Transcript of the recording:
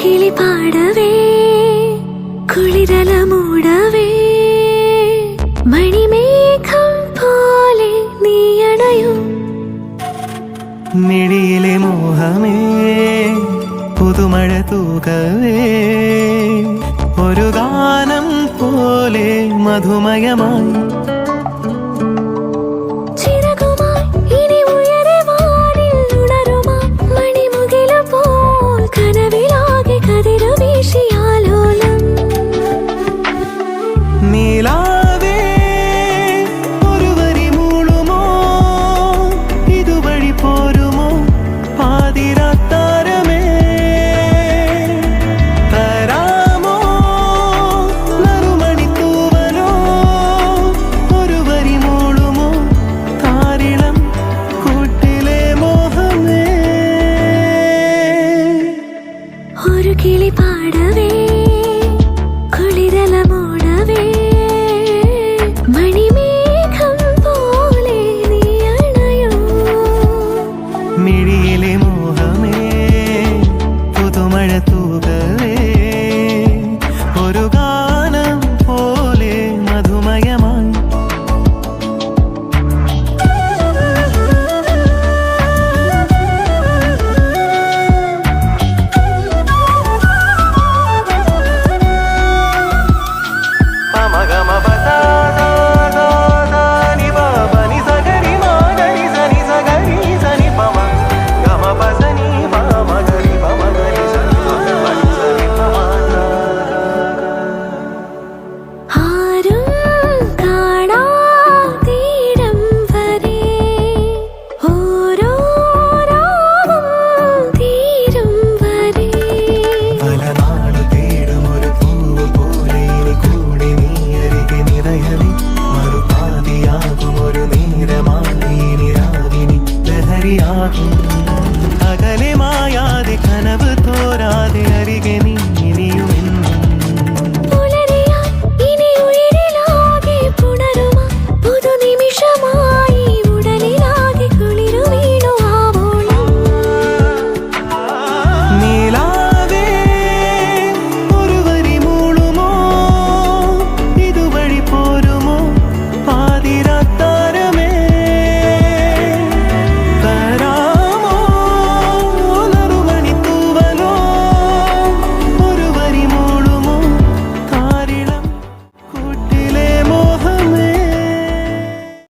കിളി പാടവേ കുളിരല മൂടവേ മണിമേഘം പോലെ നീയണയൂ മിഴിയിലെ മോഹമേ പുതുമഴ തൂകവേ. ഒരു ഗാനം പോലെ മധുമയമായി பாடவே குளிரல talking